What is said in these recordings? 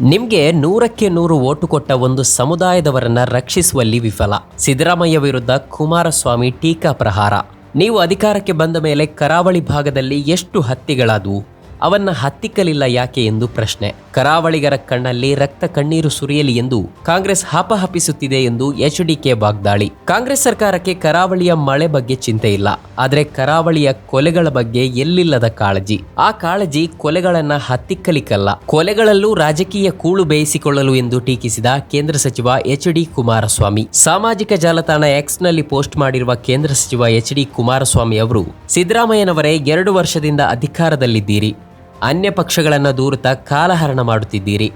ನಿಮ್ಗೆ ನೂರಕ್ಕೆ ನೂರು ಓಟು ಕೊಟ್ಟ ಒಂದು ಸಮುದಾಯದವರನ್ನ ರಕ್ಷಿಸುವಲ್ಲಿ ವಿಫಲ. ಸಿದ್ದರಾಮಯ್ಯ ವಿರುದ್ಧ ಕುಮಾರಸ್ವಾಮಿ ಟೀಕಾ ಪ್ರಹಾರ. ನೀವು ಅಧಿಕಾರಕ್ಕೆ ಬಂದ ಮೇಲೆ ಕರಾವಳಿ ಭಾಗದಲ್ಲಿ ಎಷ್ಟು ಹತ್ತಿಗಳಾದವು? ಅವನ್ನ ಹತ್ತಿಕ್ಕಲಿಲ್ಲ ಯಾಕೆ ಎಂದು ಪ್ರಶ್ನೆ. ಕರಾವಳಿಗರ ಕಣ್ಣಲ್ಲಿ ರಕ್ತ ಕಣ್ಣೀರು ಸುರಿಯಲಿ ಎಂದು ಕಾಂಗ್ರೆಸ್ ಹಾಪಹಪಿಸುತ್ತಿದೆ ಎಂದು ಎಚ್ ಡಿಕೆ ವಾಗ್ದಾಳಿ. ಕಾಂಗ್ರೆಸ್ ಸರ್ಕಾರಕ್ಕೆ ಕರಾವಳಿಯ ಮಳೆ ಬಗ್ಗೆ ಚಿಂತೆ ಇಲ್ಲ. ಆದರೆ ಕರಾವಳಿಯ ಕೊಲೆಗಳ ಬಗ್ಗೆ ಎಲ್ಲಿಲ್ಲದ ಕಾಳಜಿ. ಆ ಕಾಳಜಿ ಕೊಲೆಗಳನ್ನ ಹತ್ತಿಕ್ಕಲಿಕ್ಕಲ್ಲ. ಕೊಲೆಗಳಲ್ಲೂ ರಾಜಕೀಯ ಕೂಳು ಬೇಯಿಸಿಕೊಳ್ಳಲು ಎಂದು ಟೀಕಿಸಿದ ಕೇಂದ್ರ ಸಚಿವ ಎಚ್ ಡಿ ಕುಮಾರಸ್ವಾಮಿ. ಸಾಮಾಜಿಕ ಜಾಲತಾಣ ಎಕ್ಸ್ನಲ್ಲಿ ಪೋಸ್ಟ್ ಮಾಡಿರುವ ಕೇಂದ್ರ ಸಚಿವ ಎಚ್ ಡಿ ಕುಮಾರಸ್ವಾಮಿ ಅವರು, ಸಿದ್ದರಾಮಯ್ಯನವರೇ ಎರಡು ವರ್ಷದಿಂದ ಅಧಿಕಾರದಲ್ಲಿದ್ದೀರಿ. ಅನ್ಯ ಪಕ್ಷಗಳನ್ನು ದೂರುತ್ತಾ ಕಾಲಹರಣ ಮಾಡುತ್ತಿದ್ದೀರಿ.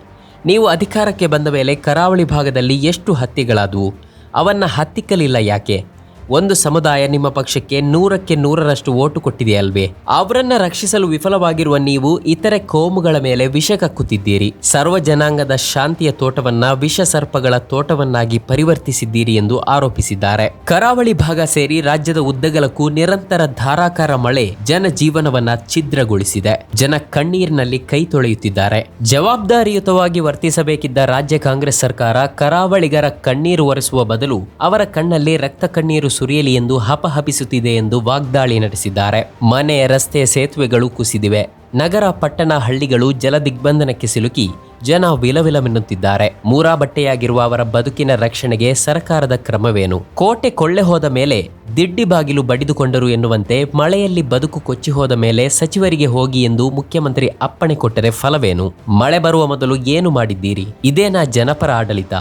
ನೀವು ಅಧಿಕಾರಕ್ಕೆ ಬಂದ ಮೇಲೆ ಕರಾವಳಿ ಭಾಗದಲ್ಲಿ ಎಷ್ಟು ಹತ್ಯೆಗಳಾದವು ಅವನ್ನು ಹತ್ತಿಕ್ಕಲಿಲ್ಲ ಯಾಕೆ? ಒಂದು ಸಮುದಾಯ ನಿಮ್ಮ ಪಕ್ಷಕ್ಕೆ ನೂರಕ್ಕೆ ನೂರರಷ್ಟು ಓಟು ಕೊಟ್ಟಿದೆಯಲ್ವೇ ಅವರನ್ನ ರಕ್ಷಿಸಲು ವಿಫಲವಾಗಿರುವ ನೀವು ಇತರೆ ಕೋಮುಗಳ ಮೇಲೆ ವಿಷ ಕಕ್ಕುತ್ತಿದ್ದೀರಿ. ಸರ್ವ ಜನಾಂಗದ ಶಾಂತಿಯ ತೋಟವನ್ನ ವಿಷ ಸರ್ಪಗಳ ತೋಟವನ್ನಾಗಿ ಪರಿವರ್ತಿಸಿದ್ದೀರಿ ಎಂದು ಆರೋಪಿಸಿದ್ದಾರೆ. ಕರಾವಳಿ ಭಾಗ ಸೇರಿ ರಾಜ್ಯದ ಉದ್ದಗಲಕ್ಕೂ ನಿರಂತರ ಧಾರಾಕಾರ ಮಳೆ ಜನಜೀವನವನ್ನ ಛಿದ್ರಗೊಳಿಸಿದೆ. ಜನ ಕಣ್ಣೀರಿನಲ್ಲಿ ಕೈ ತೊಳೆಯುತ್ತಿದ್ದಾರೆ. ಜವಾಬ್ದಾರಿಯುತವಾಗಿ ವರ್ತಿಸಬೇಕಿದ್ದ ರಾಜ್ಯ ಕಾಂಗ್ರೆಸ್ ಸರ್ಕಾರ ಕರಾವಳಿಗರ ಕಣ್ಣೀರು ಒರೆಸುವ ಬದಲು ಅವರ ಕಣ್ಣಲ್ಲಿ ರಕ್ತ ಕಣ್ಣೀರು ಸುರಿಯಲಿ ಎಂದು ಹಪಹಪಿಸುತ್ತಿದೆ ಎಂದು ವಾಗ್ದಾಳಿ ನಡೆಸಿದ್ದಾರೆ. ಮನೆ, ರಸ್ತೆ, ಸೇತುವೆಗಳು ಕುಸಿದಿವೆ. ನಗರ, ಪಟ್ಟಣ, ಹಳ್ಳಿಗಳು ಜಲ ದಿಗ್ಬಂಧನಕ್ಕೆ ಸಿಲುಕಿ ಜನ ವಿಲವಿಲಮೆನ್ನುತ್ತಿದ್ದಾರೆ. ಮೂರಾ ಬಟ್ಟೆಯಾಗಿರುವ ಅವರ ಬದುಕಿನ ರಕ್ಷಣೆಗೆ ಸರ್ಕಾರದ ಕ್ರಮವೇನು? ಕೋಟೆ ಕೊಳ್ಳೆ ಹೋದ ಮೇಲೆ ದಿಡ್ಡಿ ಬಾಗಿಲು ಬಡಿದುಕೊಂಡರು ಎನ್ನುವಂತೆ ಮಳೆಯಲ್ಲಿ ಬದುಕು ಕೊಚ್ಚಿ ಹೋದ ಮೇಲೆ ಸಚಿವರಿಗೆ ಹೋಗಿ ಎಂದು ಮುಖ್ಯಮಂತ್ರಿ ಅಪ್ಪಣೆ ಕೊಟ್ಟರೆ ಫಲವೇನು? ಮಳೆ ಬರುವ ಮೊದಲು ಏನು ಮಾಡಿದ್ದೀರಿ? ಇದೇನಾ ಜನಪರ ಆಡಳಿತ?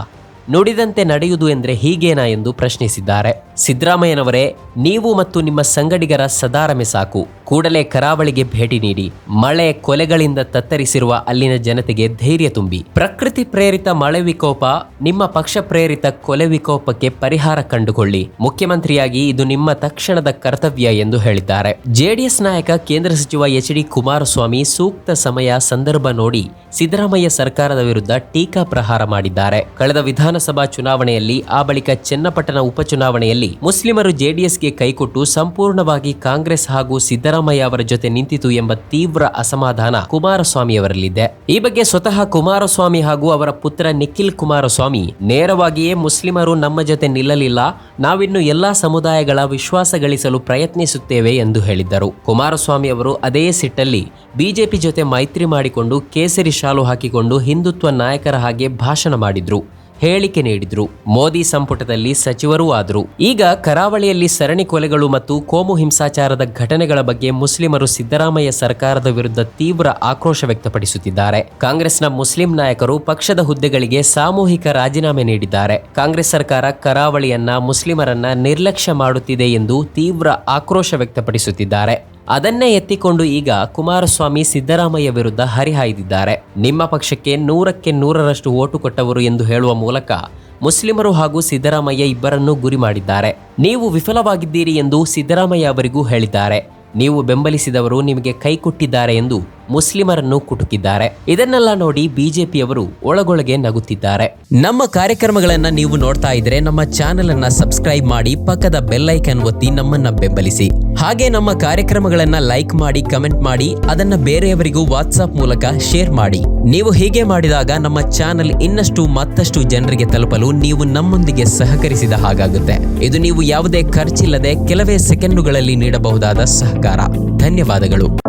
ನುಡಿದಂತೆ ನಡೆಯುವುದು ಎಂದರೆ ಹೀಗೇನಾ ಎಂದು ಪ್ರಶ್ನಿಸಿದ್ದಾರೆ. ಸಿದ್ದರಾಮಯ್ಯನವರೇ ನೀವು ಮತ್ತು ನಿಮ್ಮ ಸಂಗಡಿಗರ ಸದಾರಮೆ ಸಾಕು. ಕೂಡಲೇ ಕರಾವಳಿಗೆ ಭೇಟಿ ನೀಡಿ ಮಳೆ ಕೊಲೆಗಳಿಂದ ತತ್ತರಿಸಿರುವ ಅಲ್ಲಿನ ಜನತೆಗೆ ಧೈರ್ಯ ತುಂಬಿ. ಪ್ರಕೃತಿ ಪ್ರೇರಿತ ಮಳೆ ವಿಕೋಪ, ನಿಮ್ಮ ಪಕ್ಷ ಪ್ರೇರಿತ ಕೊಲೆ ವಿಕೋಪಕ್ಕೆ ಪರಿಹಾರ ಕಂಡುಕೊಳ್ಳಿ. ಮುಖ್ಯಮಂತ್ರಿಯಾಗಿ ಇದು ನಿಮ್ಮ ತಕ್ಷಣದ ಕರ್ತವ್ಯ ಎಂದು ಹೇಳಿದ್ದಾರೆ. ಜೆಡಿಎಸ್ ನಾಯಕ ಕೇಂದ್ರ ಸಚಿವ ಎಚ್ ಡಿ ಕುಮಾರಸ್ವಾಮಿ ಸೂಕ್ತ ಸಮಯ ಸಂದರ್ಭ ನೋಡಿ ಸಿದ್ದರಾಮಯ್ಯ ಸರ್ಕಾರದ ವಿರುದ್ಧ ಟೀಕಾ ಪ್ರಹಾರ ಮಾಡಿದ್ದಾರೆ. ಕಳೆದ ವಿಧಾನಸಭಾ ಚುನಾವಣೆಯಲ್ಲಿ ಆ ಬಳಿಕ ಚನ್ನಪಟ್ಟಣ ಉಪಚುನಾವಣೆಯಲ್ಲಿ ಮುಸ್ಲಿಮರು ಜೆಡಿಎಸ್ಗೆ ಕೈಕೊಟ್ಟು ಸಂಪೂರ್ಣವಾಗಿ ಕಾಂಗ್ರೆಸ್ ಹಾಗೂ ಸಿದ್ದರಾಮಯ್ಯ ಅವರ ಜೊತೆ ನಿಂತಿತು ಎಂಬ ತೀವ್ರ ಅಸಮಾಧಾನ ಕುಮಾರಸ್ವಾಮಿ ಅವರಲ್ಲಿದೆ. ಈ ಬಗ್ಗೆ ಸ್ವತಃ ಕುಮಾರಸ್ವಾಮಿ ಹಾಗೂ ಅವರ ಪುತ್ರ ನಿಖಿಲ್ ಕುಮಾರಸ್ವಾಮಿ ನೇರವಾಗಿಯೇ ಮುಸ್ಲಿಮರು ನಮ್ಮ ಜೊತೆ ನಿಲ್ಲಲಿಲ್ಲ. ನಾವಿನ್ನು ಎಲ್ಲಾ ಸಮುದಾಯಗಳ ವಿಶ್ವಾಸ ಗಳಿಸಲು ಪ್ರಯತ್ನಿಸುತ್ತೇವೆ ಎಂದು ಹೇಳಿದ್ದರು. ಕುಮಾರಸ್ವಾಮಿ ಅವರು ಅದೇ ಸಿಟ್ಟಲ್ಲಿ ಬಿಜೆಪಿ ಜೊತೆ ಮೈತ್ರಿ ಮಾಡಿಕೊಂಡು ಕೇಸರಿ ಶಾಲು ಹಾಕಿಕೊಂಡು ಹಿಂದುತ್ವ ನಾಯಕರ ಹಾಗೆ ಭಾಷಣ ಮಾಡಿದ್ರು. ಹೇಳಿಕೆ ನೀಡಿದ್ರು. ಮೋದಿ ಸಂಪುಟದಲ್ಲಿ ಸಚಿವರೂ ಆದರು. ಈಗ ಕರಾವಳಿಯಲ್ಲಿ ಸರಣಿ ಕೊಲೆಗಳು ಮತ್ತು ಕೋಮು ಹಿಂಸಾಚಾರದ ಘಟನೆಗಳ ಬಗ್ಗೆ ಮುಸ್ಲಿಮರು ಸಿದ್ದರಾಮಯ್ಯ ಸರ್ಕಾರದ ವಿರುದ್ಧ ತೀವ್ರ ಆಕ್ರೋಶ ವ್ಯಕ್ತಪಡಿಸುತ್ತಿದ್ದಾರೆ. ಕಾಂಗ್ರೆಸ್ನ ಮುಸ್ಲಿಂ ನಾಯಕರು ಪಕ್ಷದ ಹುದ್ದೆಗಳಿಗೆ ಸಾಮೂಹಿಕ ರಾಜೀನಾಮೆ ನೀಡಿದ್ದಾರೆ. ಕಾಂಗ್ರೆಸ್ ಸರ್ಕಾರ ಕರಾವಳಿಯನ್ನ ಮುಸ್ಲಿಮರನ್ನ ನಿರ್ಲಕ್ಷ್ಯ ಮಾಡುತ್ತಿದೆ ಎಂದು ತೀವ್ರ ಆಕ್ರೋಶ ವ್ಯಕ್ತಪಡಿಸುತ್ತಿದ್ದಾರೆ. ಅದನ್ನೇ ಎತ್ತಿಕೊಂಡು ಈಗ ಕುಮಾರಸ್ವಾಮಿ ಸಿದ್ದರಾಮಯ್ಯ ವಿರುದ್ಧ ಹರಿಹಾಯ್ದಿದ್ದಾರೆ. ನಿಮ್ಮ ಪಕ್ಷಕ್ಕೆ ನೂರಕ್ಕೆ ನೂರರಷ್ಟು ಓಟು ಕೊಟ್ಟವರು ಎಂದು ಹೇಳುವ ಮೂಲಕ ಮುಸ್ಲಿಮರು ಹಾಗೂ ಸಿದ್ದರಾಮಯ್ಯ ಇಬ್ಬರನ್ನೂ ಗುರಿ ಮಾಡಿದ್ದಾರೆ. ನೀವು ವಿಫಲವಾಗಿದ್ದೀರಿ ಎಂದು ಸಿದ್ದರಾಮಯ್ಯ ಅವರಿಗೂ ಹೇಳಿದ್ದಾರೆ. ನೀವು ಬೆಂಬಲಿಸಿದವರು ನಿಮಗೆ ಕೈ ಕೊಟ್ಟಿದ್ದಾರೆ ಎಂದು ಮುಸ್ಲಿಮರನ್ನು ಕುಟುಕಿದ್ದಾರೆ. ಇದನ್ನೆಲ್ಲ ನೋಡಿ ಬಿಜೆಪಿಯವರು ಒಳಗೊಳಗೆ ನಗುತ್ತಿದ್ದಾರೆ. ನಮ್ಮ ಕಾರ್ಯಕ್ರಮಗಳನ್ನ ನೀವು ನೋಡ್ತಾ ಇದ್ರೆ ನಮ್ಮ ಚಾನೆಲ್ ಅನ್ನ ಸಬ್ಸ್ಕ್ರೈಬ್ ಮಾಡಿ ಪಕ್ಕದ ಬೆಲ್ಲೈಕನ್ ಒತ್ತಿ ನಮ್ಮನ್ನ ಬೆಂಬಲಿಸಿ. ಹಾಗೆ ನಮ್ಮ ಕಾರ್ಯಕ್ರಮಗಳನ್ನ ಲೈಕ್ ಮಾಡಿ, ಕಮೆಂಟ್ ಮಾಡಿ, ಅದನ್ನ ಬೇರೆಯವರಿಗೂ ವಾಟ್ಸ್ಆಪ್ ಮೂಲಕ ಶೇರ್ ಮಾಡಿ. ನೀವು ಹೀಗೆ ಮಾಡಿದಾಗ ನಮ್ಮ ಚಾನೆಲ್ ಇನ್ನಷ್ಟು ಮತ್ತಷ್ಟು ಜನರಿಗೆ ತಲುಪಲು ನೀವು ನಮ್ಮೊಂದಿಗೆ ಸಹಕರಿಸಿದ ಹಾಗಾಗುತ್ತೆ. ಇದು ನೀವು ಯಾವುದೇ ಖರ್ಚಿಲ್ಲದೆ ಕೆಲವೇ ಸೆಕೆಂಡುಗಳಲ್ಲಿ ನೀಡಬಹುದಾದ ಸಹಕಾರ. ಧನ್ಯವಾದಗಳು.